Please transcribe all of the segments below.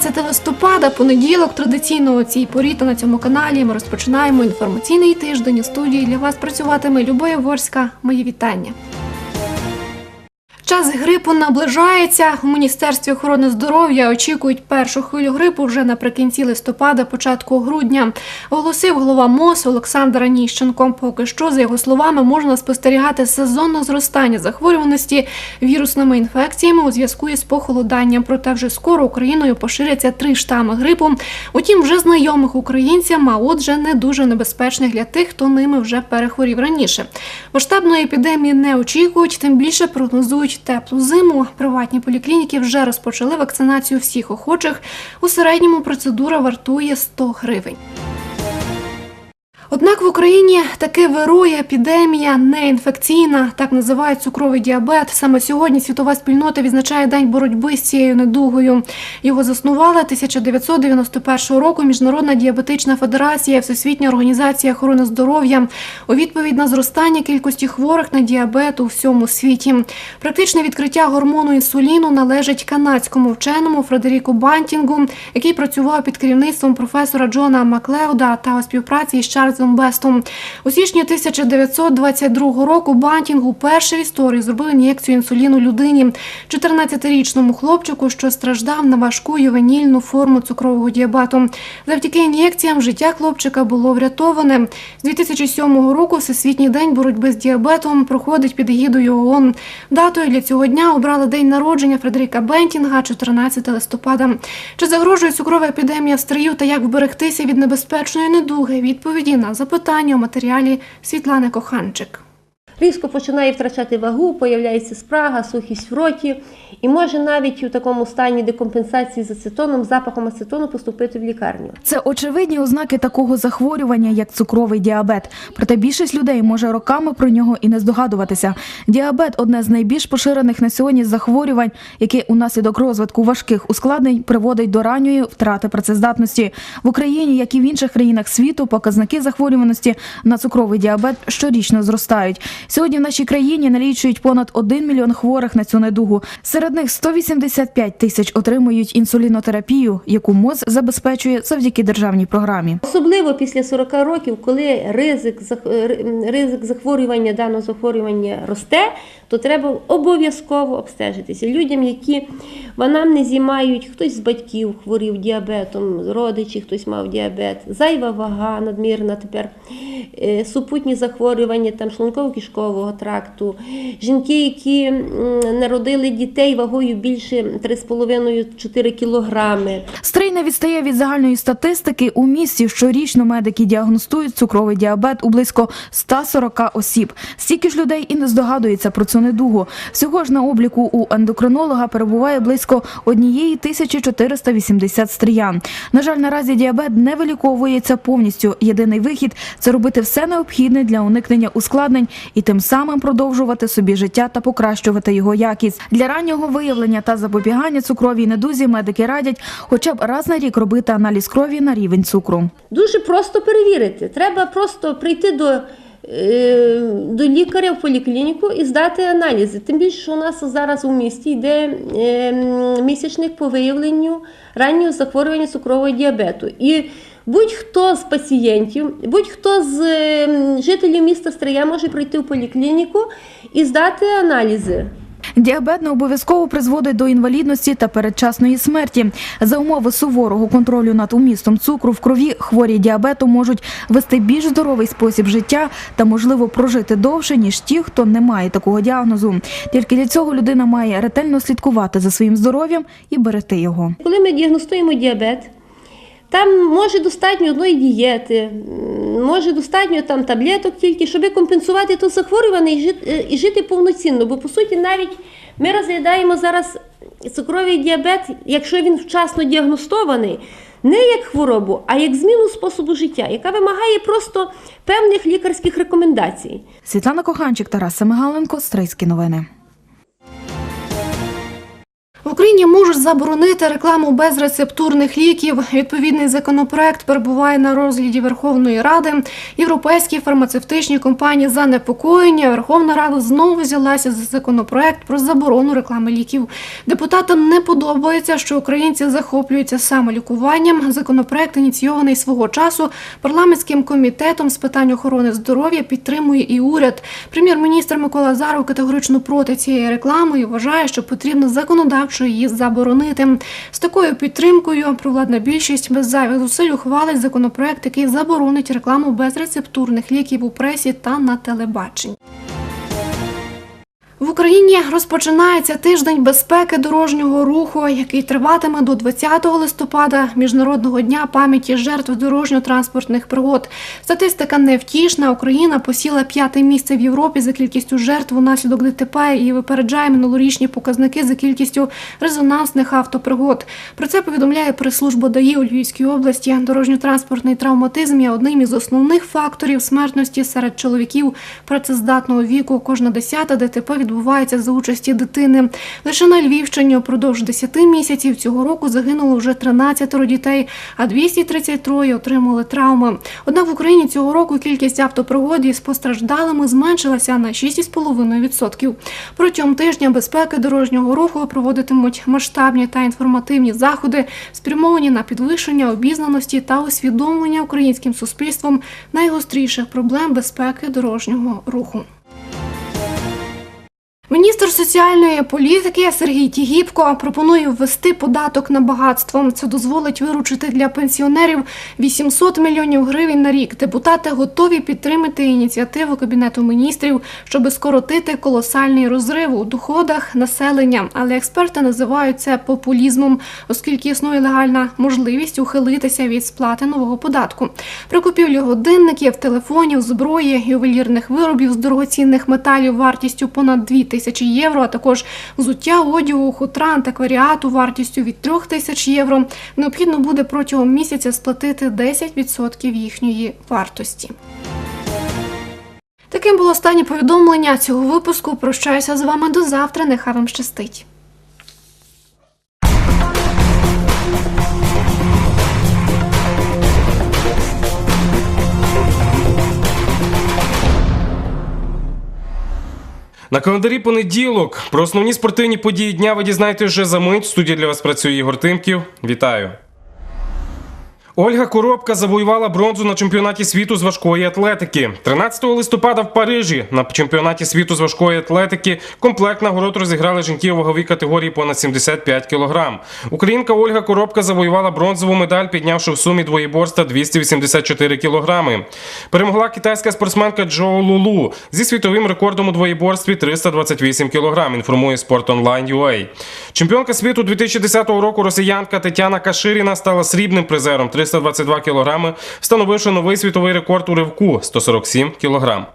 14 листопада, понеділок, традиційно у цій порі та на цьому каналі ми розпочинаємо інформаційний тиждень. У студії для вас працюватиме Любов Ворська. Мої вітання. Час грипу наближається. У міністерстві охорони здоров'я очікують першу хвилю грипу вже наприкінці листопада, початку грудня. Оголосив голова МОЗ Олександр Аніщенко. Поки що, за його словами, можна спостерігати сезонне зростання захворюваності вірусними інфекціями у зв'язку із похолоданням. Проте вже скоро Україною поширяться три штами грипу. Утім, вже знайомих українцям, а отже, не дуже небезпечних для тих, хто ними вже перехворів раніше. Масштабної епідемії не очікують, тим більше прогнозують теплу зиму. Приватні поліклініки вже розпочали вакцинацію всіх охочих. У середньому процедура вартує 100 гривень. Однак в Україні таки вирує епідемія неінфекційна, так називають цукровий діабет. Саме сьогодні світова спільнота відзначає день боротьби з цією недугою. Його заснувала 1991 року Міжнародна діабетична федерація, Всесвітня організація охорони здоров'я у відповідь на зростання кількості хворих на діабет у всьому світі. Практичне відкриття гормону інсуліну належить канадському вченому Фредеріку Бантінгу, який працював під керівництвом професора Джона Маклеуда та у співпраці із Чарльзом Бестом. У січні 1922 року Бантінг уперше в історії зробив ін'єкцію інсуліну людині, 14-річному хлопчику, що страждав на важку ювенільну форму цукрового діабету. Завдяки ін'єкціям життя хлопчика було врятоване. З 2007 року Всесвітній день боротьби з діабетом проходить під егідою ООН. Датою для цього дня обрали день народження Фредеріка Бентінга, 14 листопада. Чи загрожує цукрова епідемія в стрию та як вберегтися від небезпечної недуги? Відповіді на запитання у матеріалі Світлани Коханчик. Різко починає втрачати вагу, появляється спрага, сухість в роті, і може навіть у такому стані декомпенсації з ацетоном, запахом ацетону поступити в лікарню. Це очевидні ознаки такого захворювання, як цукровий діабет. Проте більшість людей може роками про нього і не здогадуватися. Діабет одне з найбільш поширених на сьогодні захворювань, яке унаслідок розвитку важких ускладнень приводить до ранньої втрати працездатності в Україні, як і в інших країнах світу, показники захворюваності на цукровий діабет щорічно зростають. Сьогодні в нашій країні налічують понад 1 мільйон хворих на цю недугу. Серед них 185 тисяч отримують інсулінотерапію, яку МОЗ забезпечує завдяки державній програмі. Особливо після 40 років, коли ризик, ризик захворювання даного захворювання росте, то треба обов'язково обстежитися. Людям, які в анамнезі мають, хтось з батьків хворів діабетом, родичі, хтось мав діабет, зайва вага надмірна тепер, е, супутні захворювання там шлунково-кишкового тракту, жінки, які народили дітей вагою більше 3,5-4 кілограми. Стрий не відстає від загальної статистики. У місті щорічно медики діагностують цукровий діабет у близько 140 осіб. Стільки ж людей і не здогадується про цю недугу. Всього ж на обліку у ендокринолога перебуває близько 1480 стріян. На жаль, наразі діабет не виліковується повністю. Єдиний вихід це робити все необхідне для уникнення ускладнень і тим самим продовжувати собі життя та покращувати його якість. Для раннього виявлення та запобігання цукровій недузі медики радять хоча б раз на рік робити аналіз крові на рівень цукру. Дуже просто перевірити. Треба просто прийти до, е, до лікаря в поліклініку і здати аналізи. Тим більше, що у нас зараз у місті йде е, місячник по виявленню раннього захворювання цукрового діабету. І будь-хто з пацієнтів, будь-хто з е, жителів міста Стрия може прийти в поліклініку і здати аналізи. Діабет не обов'язково призводить до інвалідності та передчасної смерті. За умови суворого контролю над умістом цукру в крові хворі діабету можуть вести більш здоровий спосіб життя та, можливо, прожити довше ніж ті, хто не має такого діагнозу. Тільки для цього людина має ретельно слідкувати за своїм здоров'ям і берегти його. Коли ми діагностуємо діабет, там може достатньо одної дієти, може достатньо там таблеток тільки, щоб компенсувати то захворювання і жити, е, і жити повноцінно. Бо по суті, навіть ми розглядаємо зараз цукровий діабет, якщо він вчасно діагностований, не як хворобу, а як зміну способу життя, яка вимагає просто певних лікарських рекомендацій. Світлана Коханчик, Тарас Семигаленко, Стрийські новини. Україні можуть заборонити рекламу безрецептурних ліків. Відповідний законопроект перебуває на розгляді Верховної Ради. Європейські фармацевтичні компанії занепокоєні. а Верховна Рада знову взялася за законопроект про заборону реклами ліків. Депутатам не подобається, що українці захоплюються самолікуванням. Законопроект ініційований свого часу парламентським комітетом з питань охорони здоров'я підтримує і уряд. Прем'єр-міністр Микола Азаров категорично проти цієї реклами і вважає, що потрібно законодавчо її заборонити. З такою підтримкою провладна більшість без зайвих зусиль ухвалить законопроект, який заборонить рекламу безрецептурних ліків у пресі та на телебаченні. В Україні розпочинається тиждень безпеки дорожнього руху, який триватиме до 20 листопада, міжнародного дня пам'яті жертв дорожньо-транспортних пригод. Статистика невтішна. Україна посіла п'яте місце в Європі за кількістю жертв унаслідок ДТП і випереджає минулорічні показники за кількістю резонансних автопригод. Про це повідомляє прес-служба ДАІ у Львівській області. Дорожньо-транспортний травматизм є одним із основних факторів смертності серед чоловіків працездатного віку. Кожна десята ДТП відбувається за участі дитини. Лише на Львівщині упродовж 10 місяців цього року загинуло вже 13 дітей, а 233 отримали травми. Однак в Україні цього року кількість автопригод із постраждалими зменшилася на 6,5%. Протягом тижня безпеки дорожнього руху проводитимуть масштабні та інформативні заходи, спрямовані на підвищення обізнаності та усвідомлення українським суспільством найгостріших проблем безпеки дорожнього руху. Міністр соціальної політики Сергій Тігіпко пропонує ввести податок на багатство. Це дозволить виручити для пенсіонерів 800 мільйонів гривень на рік. Депутати готові підтримати ініціативу Кабінету міністрів, щоб скоротити колосальний розрив у доходах населення. Але експерти називають це популізмом, оскільки існує легальна можливість ухилитися від сплати нового податку. При купівлі годинників, телефонів, зброї, ювелірних виробів з дорогоцінних металів вартістю понад 2 тисячі євро, а також взуття, одягу, хутра, антикваріату вартістю від 3 тисяч євро. Необхідно буде протягом місяця сплатити 10% їхньої вартості. Таким було останнє повідомлення цього випуску. Прощаюся з вами до завтра. Нехай вам щастить. На календарі понеділок. Про основні спортивні події дня ви дізнаєтесь вже за мить. В студії для вас працює Ігор Тимків. Вітаю. Ольга Коробка завоювала бронзу на чемпіонаті світу з важкої атлетики. 13 листопада в Парижі на чемпіонаті світу з важкої атлетики комплект нагород розіграли жінки у ваговій категорії понад 75 кг. Українка Ольга Коробка завоювала бронзову медаль, піднявши в сумі двоєборства 284 кг. Перемогла китайська спортсменка Джоу Лулу зі світовим рекордом у двоєборстві 328 кг, інформує Sport Online UA. Чемпіонка світу 2010 року росіянка Тетяна Каширіна стала срібним призером 322 кг, встановивши новий світовий рекорд у ривку 147 кг.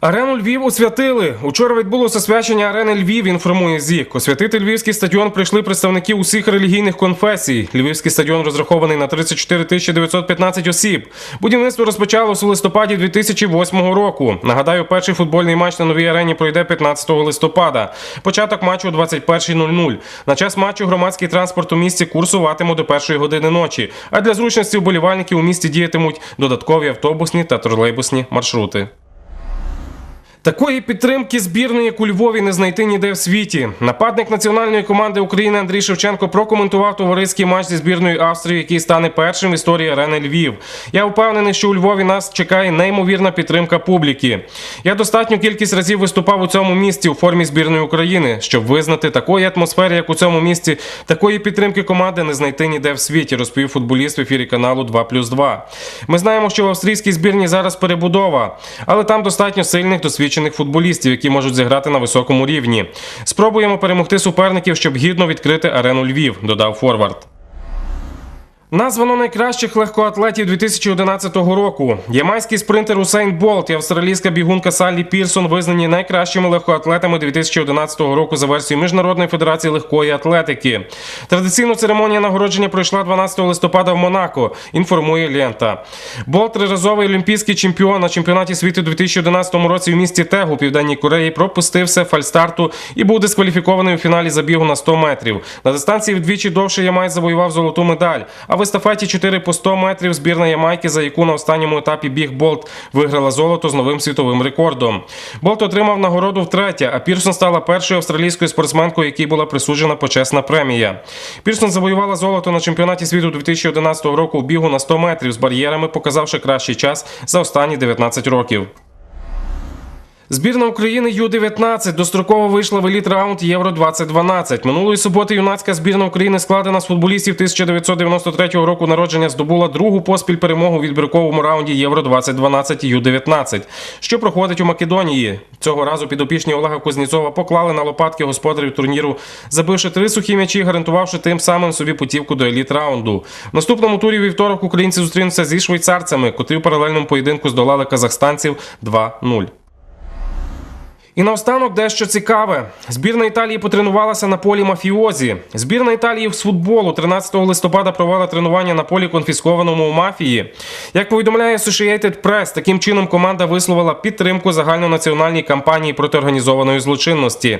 Арену Львів освятили. Учора відбулося освячення арени Львів. Інформує ЗІК. Освятити львівський стадіон прийшли представники усіх релігійних конфесій. Львівський стадіон розрахований на 34 тисячі 915 осіб. Будівництво розпочалося у листопаді 2008 року. Нагадаю, перший футбольний матч на новій арені пройде 15 листопада. Початок матчу о 21.00. На час матчу громадський транспорт у місті курсуватиме до першої години ночі. А для зручності вболівальників у місті діятимуть додаткові автобусні та тролейбусні маршрути. Такої підтримки збірної, як у Львові, не знайти ніде в світі. Нападник національної команди України Андрій Шевченко прокоментував товариський матч зі збірною Австрії, який стане першим в історії арени Львів. Я впевнений, що у Львові нас чекає неймовірна підтримка публіки. Я достатню кількість разів виступав у цьому місті у формі збірної України, щоб визнати такої атмосфери, як у цьому місті, такої підтримки команди не знайти ніде в світі, розповів футболіст в ефірі каналу 2+,2. Ми знаємо, що в австрійській збірні зараз перебудова, але там достатньо сильних досвідчених футболістів, які можуть зіграти на високому рівні. Спробуємо перемогти суперників, щоб гідно відкрити арену Львів, додав Форвард. Названо найкращих легкоатлетів 2011 року. Ямайський спринтер Усейн Болт і австралійська бігунка Саллі Пірсон визнані найкращими легкоатлетами 2011 року за версією Міжнародної федерації легкої атлетики. Традиційно церемонія нагородження пройшла 12 листопада в Монако. Інформує лента. Болт триразовий олімпійський чемпіон на чемпіонаті світу 2011 році в місті Тегу, Південній Кореї, пропустився фальстарту і був дискваліфікований у фіналі забігу на 100 метрів. На дистанції вдвічі довше Ямай завоював золоту медаль. А в естафеті 4 по 100 метрів збірна Ямайки, за яку на останньому етапі біг Болт виграла золото з новим світовим рекордом. Болт отримав нагороду втретє, а Пірсон стала першою австралійською спортсменкою, якій була присуджена почесна премія. Пірсон завоювала золото на чемпіонаті світу 2011 року у бігу на 100 метрів з бар'єрами, показавши кращий час за останні 19 років. Збірна України Ю-19 достроково вийшла в еліт раунд Євро 2012. Минулої суботи юнацька збірна України, складена з футболістів 1993 року народження, здобула другу поспіль перемогу у відбірковому раунді Євро 2012 Ю-19, що проходить у Македонії. Цього разу підопічні Олега Кузнєцова поклали на лопатки господарів турніру, забивши три сухі м'ячі, гарантувавши тим самим собі путівку до еліт раунду. В наступному турі вівторок українці зустрінуться зі швейцарцями, котрі в паралельному поєдинку здолали казахстанців 2-0. І наостанок дещо цікаве. Збірна Італії потренувалася на полі мафіозі. Збірна Італії з футболу 13 листопада провела тренування на полі конфіскованому у мафії. Як повідомляє Associated Press, таким чином команда висловила підтримку загальнонаціональній кампанії проти організованої злочинності.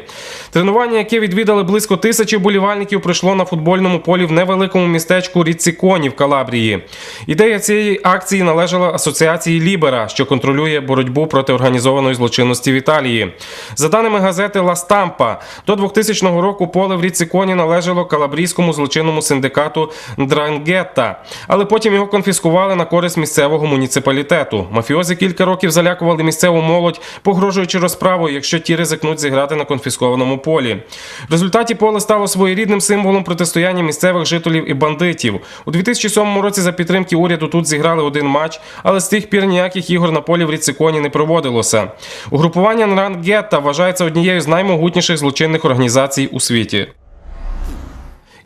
Тренування, яке відвідали близько тисячі болівальників, пройшло на футбольному полі в невеликому містечку Ріциконі в Калабрії. Ідея цієї акції належала асоціації Лібера, що контролює боротьбу проти організованої злочинності в Італії. За даними газети Ла Стампа, до 2000 року поле в річці Коні належало калабрійському злочинному синдикату Дрангетта, але потім його конфіскували на користь місцевого муніципалітету. Мафіози кілька років залякували місцеву молодь, погрожуючи розправою, якщо ті ризикнуть зіграти на конфіскованому полі. В результаті поле стало своєрідним символом протистояння місцевих жителів і бандитів. У 2007 році за підтримки уряду тут зіграли один матч, але з тих пір ніяких ігор на полі в Ріциконі не проводилося. Угрупування Нрангетта вважається однією з наймогутніших злочинних організацій у світі.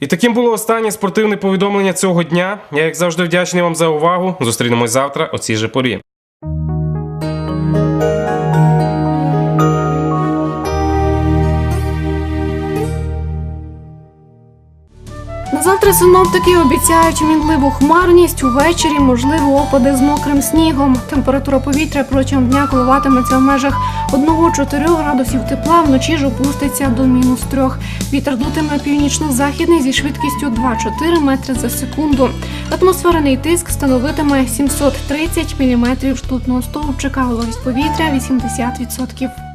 І таким було останнє спортивне повідомлення цього дня. Я, як завжди, вдячний вам за увагу. Зустрінемось завтра о цій же порі. Завтра синоптики обіцяють мінливу хмарність. Увечері можливо опади з мокрим снігом. Температура повітря протягом дня коливатиметься в межах 1-4 градусів тепла. Вночі ж опуститься до мінус 3. Вітер дутиме північно-західний зі швидкістю 2-4 метри за секунду. Атмосферний тиск становитиме 730 міліметрів ртутного стовпчика. Вологість повітря 80%.